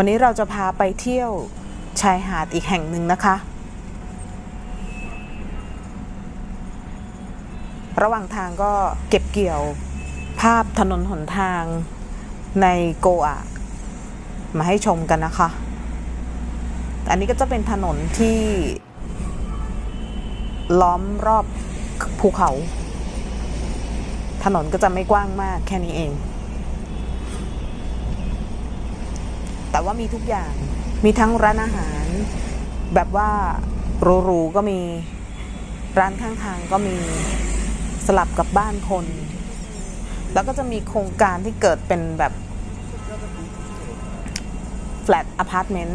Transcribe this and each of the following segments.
วันนี้เราจะพาไปเที่ยวชายหาดอีกแห่งหนึ่งนะคะ ระหว่างทางก็เก็บเกี่ยวภาพถนนหนทางในโกอามาให้ชมกันนะคะ อันนี้ก็จะเป็นถนนที่ล้อมรอบภูเขา ถนนก็จะไม่กว้างมากแค่นี้เอง แต่ว่ามีทุกอย่างมีทั้งร้านอาหาร แบบว่าหรูๆก็มีร้านข้างทางก็มีสลับกับบ้านคน แล้วก็จะมีโครงการที่เกิดเป็นแบบ flat apartment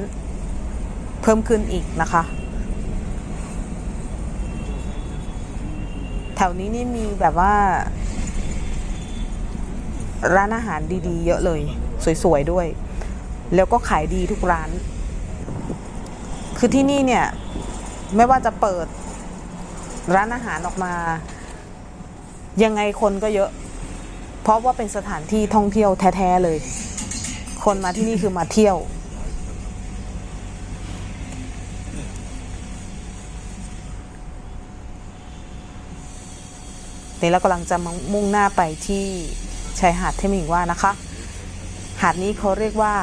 เพิ่มขึ้นอีกนะคะ แถวนี้นี่มีแบบว่า ร้านอาหารดีๆ เยอะเลย สวยๆด้วย แล้วก็ขายดีทุกร้าน คือที่นี่เนี่ย ไม่ว่าจะเปิดร้านอาหารออกมา ยังไงคนก็เยอะ เพราะว่าเป็นสถานที่ท่องเที่ยวแท้ ๆ เลย คนมาที่นี่คือมาเที่ยว นี่เรากำลังจะมุ่งหน้าไปที่ชายหาดเทมิงว่านะคะ หาดนี้เขาเรียกว่า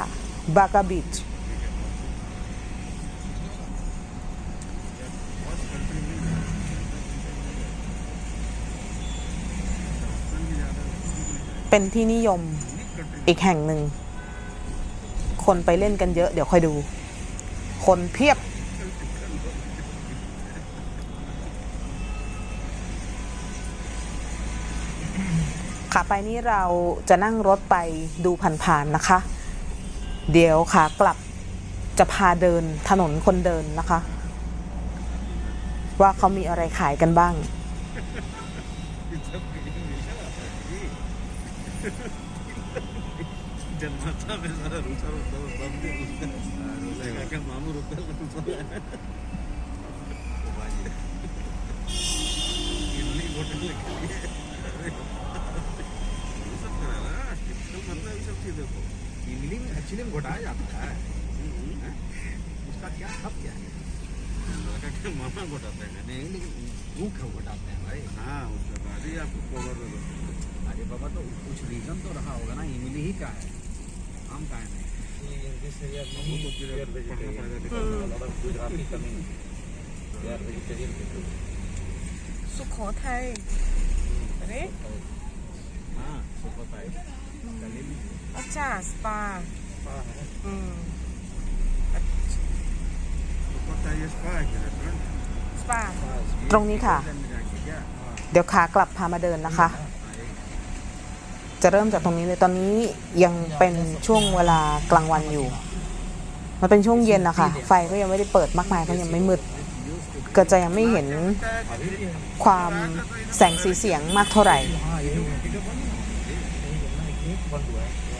บากาบิชเป็นที่นิยมอีกแห่งหนึ่ง คนไปเล่นกันเยอะ เดี๋ยวค่อยดู คนเพียบขาไปนี่เราจะนั่งรถไปดูผ่านๆนะคะ เดี๋ยวขากลับจะพาเดินถนนคนเดินนะคะ ว่าเขามีอะไรขายกันบ้าง लौटाया जाता है। हम्म। उसका क्या सब क्या है? मामा घोटाते हैं। नहीं लेकिन भूख क्यों घोटाते हैं भाई। हाँ उसका गाड़ी आपको कवर अरे बाबा तो कुछ रीज़न तो रहा होगा ना इमली ही का है। हम तो का है। सुखोथाई अरे। हाँ सुखोथाई अच्छा spa ตรงนี้ค่ะ เดี๋ยวขากลับพามาเดินนะคะ จะเริ่มจากตรงนี้เลยตอนนี้ยังเป็นช่วงเวลากลางวันอยู่ มันเป็นช่วงเย็นนะคะ ไฟก็ยังไม่ได้เปิดมากมายก็ยังไม่มืดก็จะยังไม่เห็นความแสงสีเสียงมากเท่าไหร่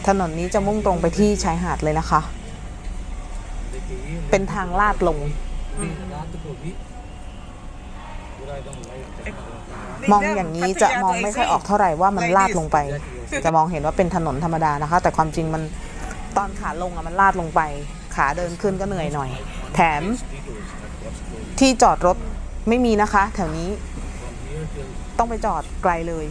ถนนนี้จะมุ่งตรงไปที่ชายหาดเลยนะคะ เป็นทางลาดลง มองอย่างนี้จะมองไม่ค่อยออกเท่าไหร่ว่ามันลาดลงไป จะมองเห็นว่าเป็นถนนธรรมดานะคะ แต่ความจริงมันตอนขาลงอะมันลาดลงไป ขาเดินขึ้นก็เหนื่อยหน่อย แถมที่จอดรถไม่มีนะคะ แถวนี้ต้องไปจอดไกลเลย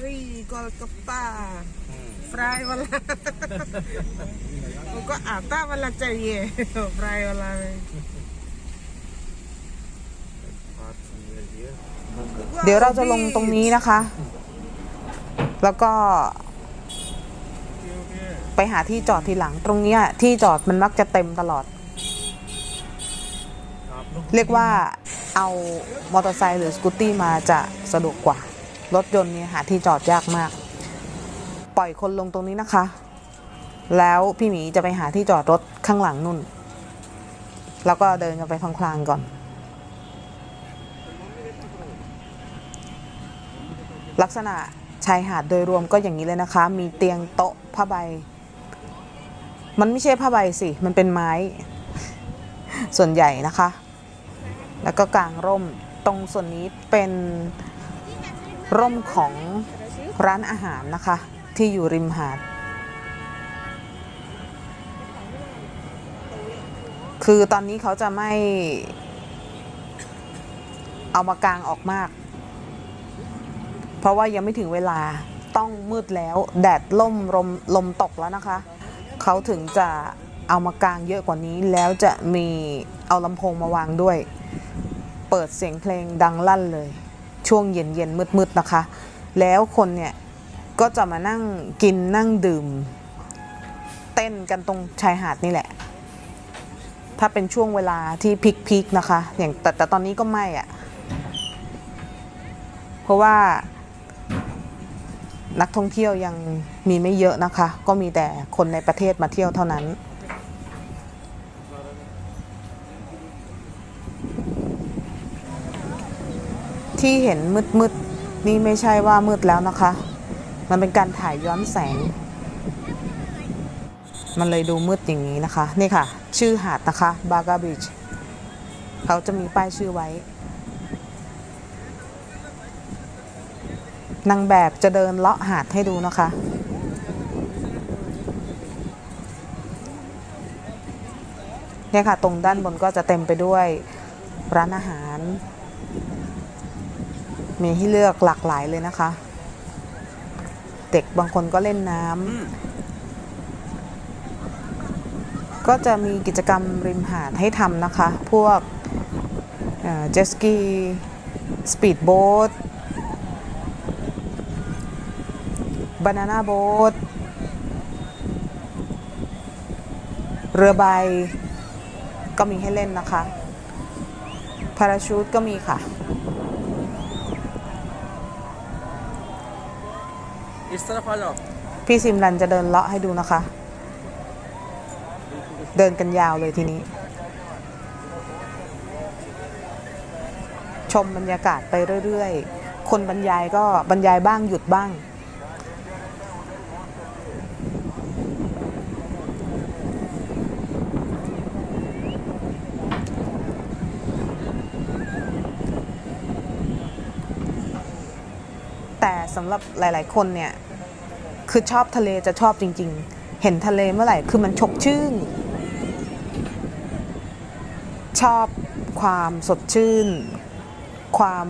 Ferrari Golgappa fry wala ko ata wala chahiye fry เดี๋ยวเราจะลงตรงนี้นะคะ แล้วก็ ไปหาที่จอดทีหลังตรงนี้ที่จอดมันมักจะเต็มตลอด เรียกว่าเอามอเตอร์ไซค์หรือสกูตตี้มาจะสะดวกกว่า รถยนต์เนี่ยหาที่จอดยากมาก ปล่อยคนลงตรงนี้นะคะ แล้วพี่หมีจะไปหาที่จอดรถข้างหลังนุ่น แล้วก็เดินกันไปพลางๆก่อน ลักษณะชายหาดโดยรวมก็อย่างนี้เลยนะคะ มีเตียงโต๊ะผ้าใบ มันไม่ใช่ผ้าใบสิ มันเป็นไม้ ส่วนใหญ่นะคะ แล้วก็กางร่ม ตรงส่วนนี้เป็น ร่มของร้านอาหารนะคะ ที่อยู่ริมหาด คือตอนนี้เขาจะไม่เอามากางออกมาก เพราะว่ายังไม่ถึงเวลาต้องมืดแล้ว แดดล่มลมลมตกแล้วนะคะ เขาถึงจะเอามากางเยอะกว่านี้แล้วจะมีเอาลำโพงมาวางด้วย เปิดเสียงเพลงดังลั่นเลย ช่วงเย็นเย็นมืดมืดนะคะ แล้วคนเนี่ยก็จะมานั่งกินนั่งดื่ม เต้นกันตรงชายหาดนี่แหละ ถ้าเป็นช่วงเวลาที่พิกพิกๆนะคะ อย่างแต่แต่ตอนนี้ก็ไม่อะเพราะว่านักท่องเที่ยวยังมีไม่เยอะนะคะ ก็มีแต่คนในประเทศมาเที่ยวเท่านั้น ที่เห็นมืดๆนี่ไม่ใช่ว่ามืดแล้วนะคะ มันเป็นการถ่ายย้อนแสง มันเลยดูมืดอย่างนี้นะคะ นี่ค่ะ ชื่อหาดนะคะบา g าบิชเขาจะมีป้ายชื่อไว้ นางแบบจะเดินเลาะหาดให้ดูนะคะเนี่ยค่ะ ตรงด้านบนก็จะเต็มไปด้วยร้านอาหาร มีให้เลือกหลากหลายเลยนะคะ เด็กบางคนก็เล่นน้ำก็จะมีกิจกรรมริมหาดให้ทำนะคะ พวกเจสกีสปีดโบ๊ทบานาน่าโบ๊ทเรือใบก็มีให้เล่นนะคะพาราชูตก็มีค่ะ इस तरफ आ जाओ พี่ซิมรันจะเดินเลาะให้ดูนะคะ เดินกันยาวเลยทีนี้ ชมบรรยากาศไปเรื่อยๆ คนบรรยายก็บรรยายบ้างหยุดบ้าง ำหรับหลาย ๆ คนเนี่ยคือชอบทะเลจะชอบจริง ๆ เห็นทะเลเมื่อไหร่คือมันชกชื่น ชอบความสดชื่น ความ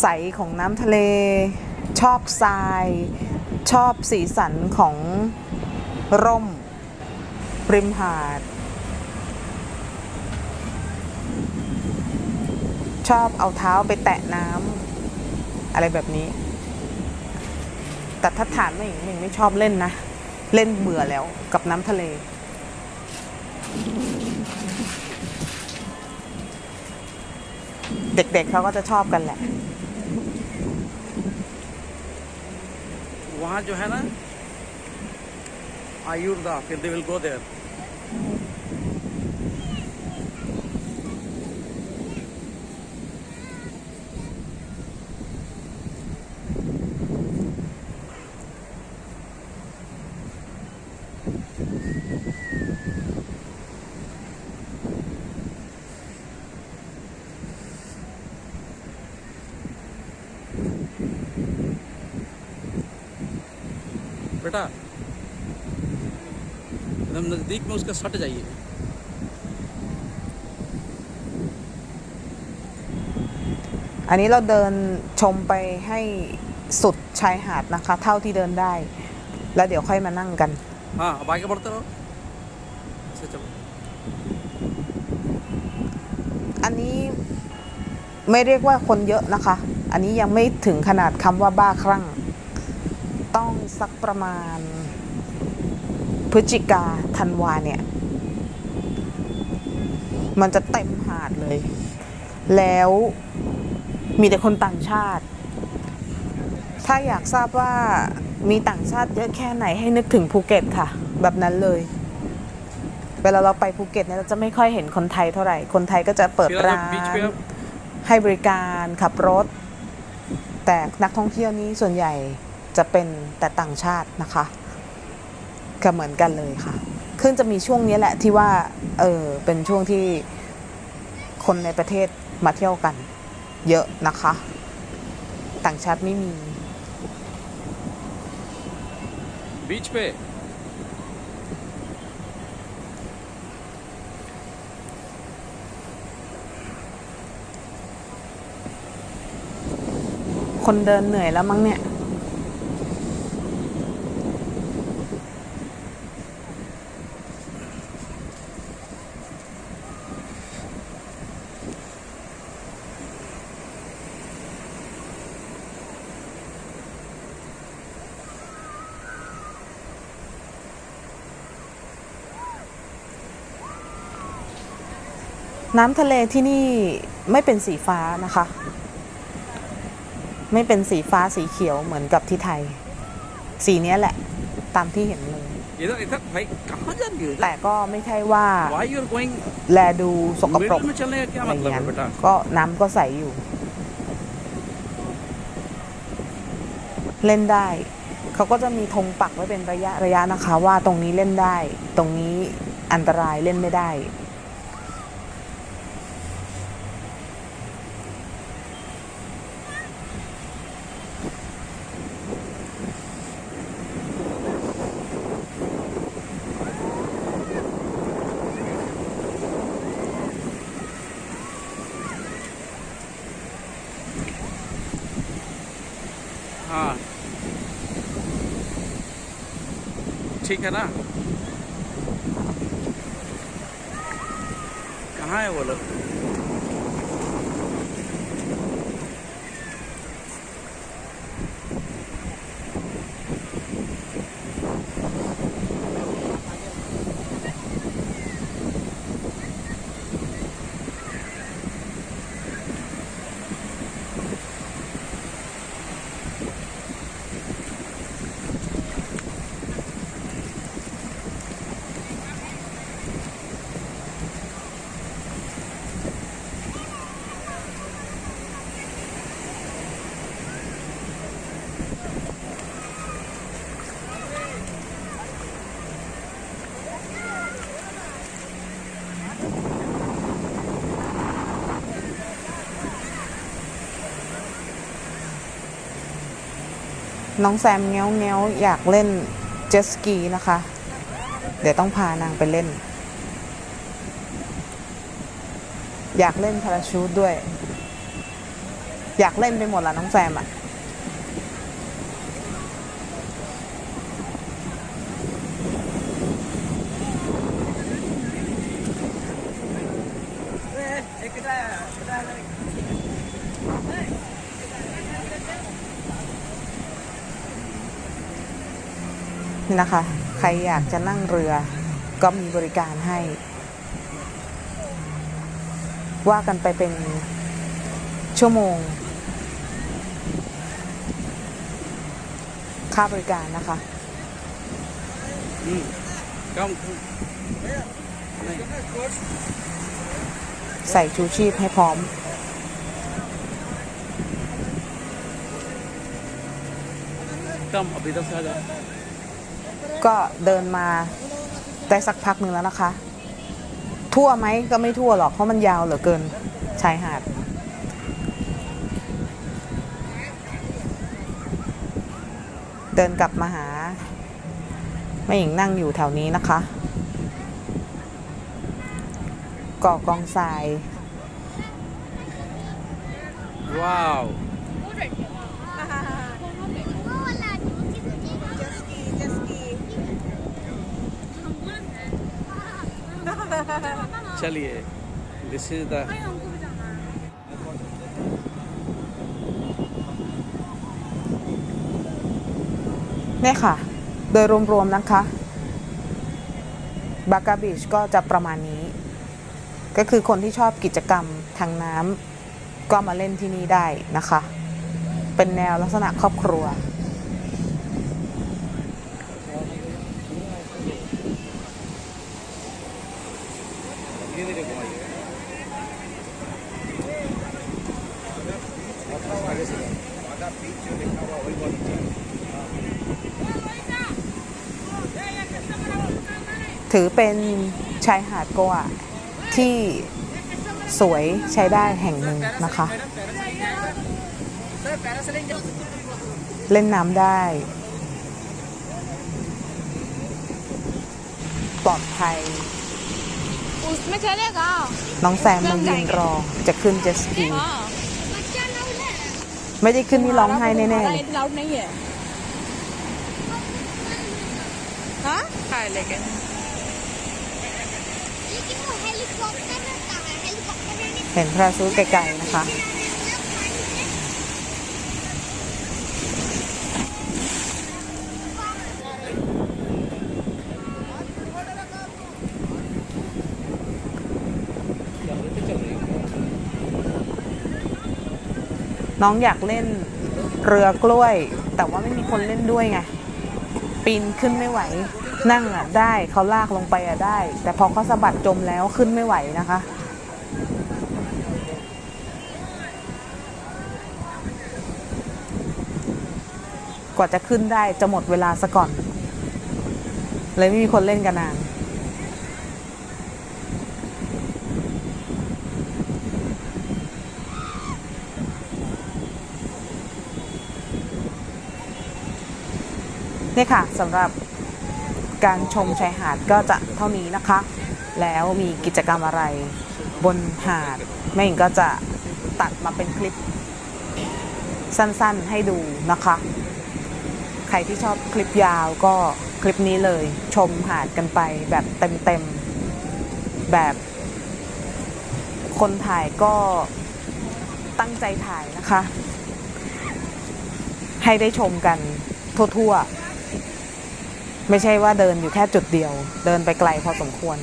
ใสของน้ำทะเล ชอบทราย ชอบสีสันของร่ม ริมหาด ชอบเอาเท้าไปแตะน้ำ อะไรแบบนี้ แต่ถ้าถามไม่หญิงไม่ชอบเล่นนะ เล่นเบื่อแล้วกับน้ำทะเล เด็กๆเขาก็จะชอบกันแหละ वहाँ जो है ना आयुर्दा फिर दे विल गो देयर बेटा एकदम नज़दीक में उसका सट जाइए อันนี้เราเดินชมไปให้สุดชายหาดนะคะ เท่าที่เดินได้ แล้วเดี๋ยวค่อยมานั่งกัน हाँ अब आगे बढ़ते रहो ऐसे चलो อันนี้ไม่เรียกว่าคนเยอะนะคะ อันนี้ยังไม่ถึงขนาดคำว่าบ้าคลั่ง ต้อง สักประมาณ พฤศจิกาธันวาเนี่ย มันจะเต็มหาดเลย แล้วมีแต่คนต่างชาติ ถ้าอยากทราบว่ามีต่างชาติเยอะแค่ไหนให้นึกถึงภูเก็ตค่ะ แบบนั้นเลย เวลาเราไปภูเก็ตเนี่ยเราจะไม่ค่อยเห็นคนไทยเท่าไหร่ คนไทยก็จะเปิดร้านให้บริการขับรถ แต่นักท่องเที่ยวนี้ส่วนใหญ่ จะเป็นแต่ต่างชาตินะคะก็เหมือนกันเลยค่ะขึ้นจะมีช่วงนี้แหละที่ว่าเออเป็นช่วงที่คนในประเทศมาเที่ยวกัน เยอะนะคะ ต่างชาติไม่มีบีชเปคนเดินเหนื่อยแล้วมั้งเนี่ย น้ำทะเลที่นี่ไม่เป็นสีฟ้านะคะ ไม่เป็นสีฟ้าสีเขียวเหมือนกับที่ไทย สีนี้แหละตามที่เห็นเลย แต่ก็ไม่ใช่ว่า แลดูสกปรกอะไรเงี้ยก็น้ำก็ใสอยู่ เล่นได้ เขาก็จะมีธงปักไว้เป็นระยะระยะนะคะ ว่าตรงนี้เล่นได้ ตรงนี้อันตรายเล่นไม่ได้ ठीक है ना? कहाँ है वो लोग? น้องแซมเงี้ยวเงี้ยวอยากเล่นเจ็ตสกีนะคะ เดี๋ยวต้องพานางไปเล่น อยากเล่นพาราชูดด้วย อยากเล่นไปหมดละน้องแซมอะ่ะ นะคะ ใครอยากจะนั่งเรือก็มีบริการให้ ว่ากันไปเป็นชั่วโมง ค่าบริการนะคะอืมก็ใส่ชูชีพให้พร้อม Там обидался, да. ก็เดินมาได้สักพักหนึ่งแล้วนะคะ ทั่วไหมก็ไม่ทั่วหรอกเพราะมันยาวเหลือเกินชายหาด เดินกลับมาหาแม่หญิงนั่งอยู่แถวนี้นะคะก่อกองทราย वाओ चलिए दिस इज द เนี่ยค่ะ โดยรวมๆนะคะบากาบีชก็จะประมาณนี้ ก็คือคนที่ชอบกิจกรรมทางน้ำก็มาเล่นที่นี่ได้นะคะ เป็นแนวลักษณะครอบครัว ถือเป็นชายหาดโกะที่สวยใช้ได้แห่งหนึ่งนะคะ เล่นน้ำได้ ปลอดภัย น้องแซมมายืนรอจะขึ้นเจ็ตสกีไม่ได้ขึ้นนี่ร้องไห้แน่ๆเลยฮะใช่เลยกัน เห็นพระซูไกลๆนะคะน้องอยากเล่นเรือกล้วย แต่ว่าไม่มีคนเล่นด้วยไง ปีนขึ้นไม่ไหว นั่งอะได้เขาลากลงไปอะได้ แต่พอเขาสะบัดจมแล้วขึ้นไม่ไหวนะคะ กว่าจะขึ้นได้จะหมดเวลาซะก่อน เลยไม่มีคนเล่นกันนานนี่ค่ะสำหรับ การชมชายหาดก็จะเท่านี้นะคะ แล้วมีกิจกรรมอะไรบนหาดแม่หญิงก็จะตัดมาเป็นคลิปสั้นๆให้ดูนะคะ ใครที่ชอบคลิปยาวก็คลิปนี้เลยชมหาดกันไปแบบเต็มๆ แบบคนถ่ายก็ตั้งใจถ่ายนะคะ ให้ได้ชมกันทั่วๆ ไม่ใช่ว่าเดินอยู่แค่จุดเดียว เดินไปไกลพอสมควร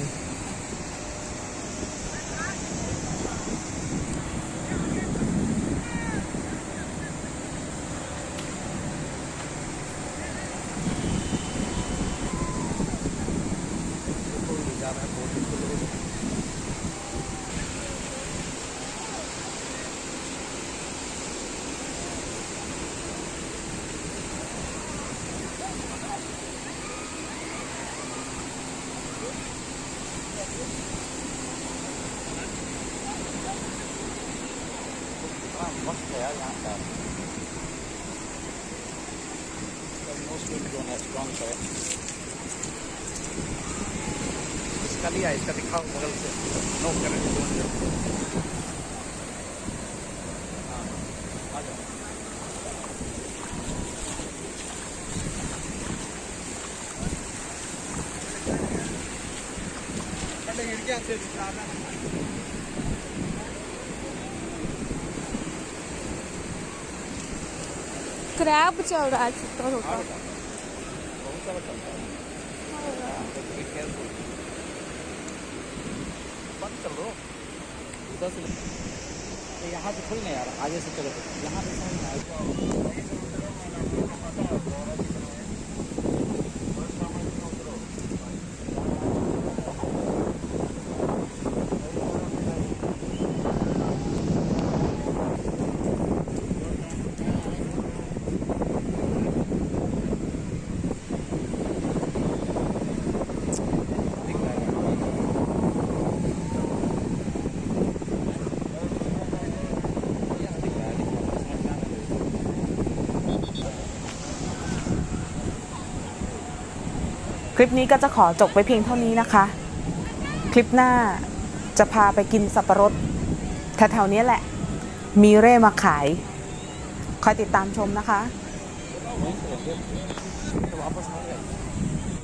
है यहाँ मुस्लिम जोन है स्ट्रॉन्ग है इसका लिया इसका दिखाओ बगल से नो करें आ जाओ అంటే ఇడికి అంతే చాలా क्रैब चल रहा है छोटा छोटा यहाँ से खुल नहीं यार आगे से चलो। यहाँ से समझ คลิปนี้ก็จะขอจบไปเพียงเท่านี้นะคะ คลิปหน้าจะพาไปกินสับปะรดแถวๆนี้แหละ มีเร่มาขาย คอยติดตามชมนะคะ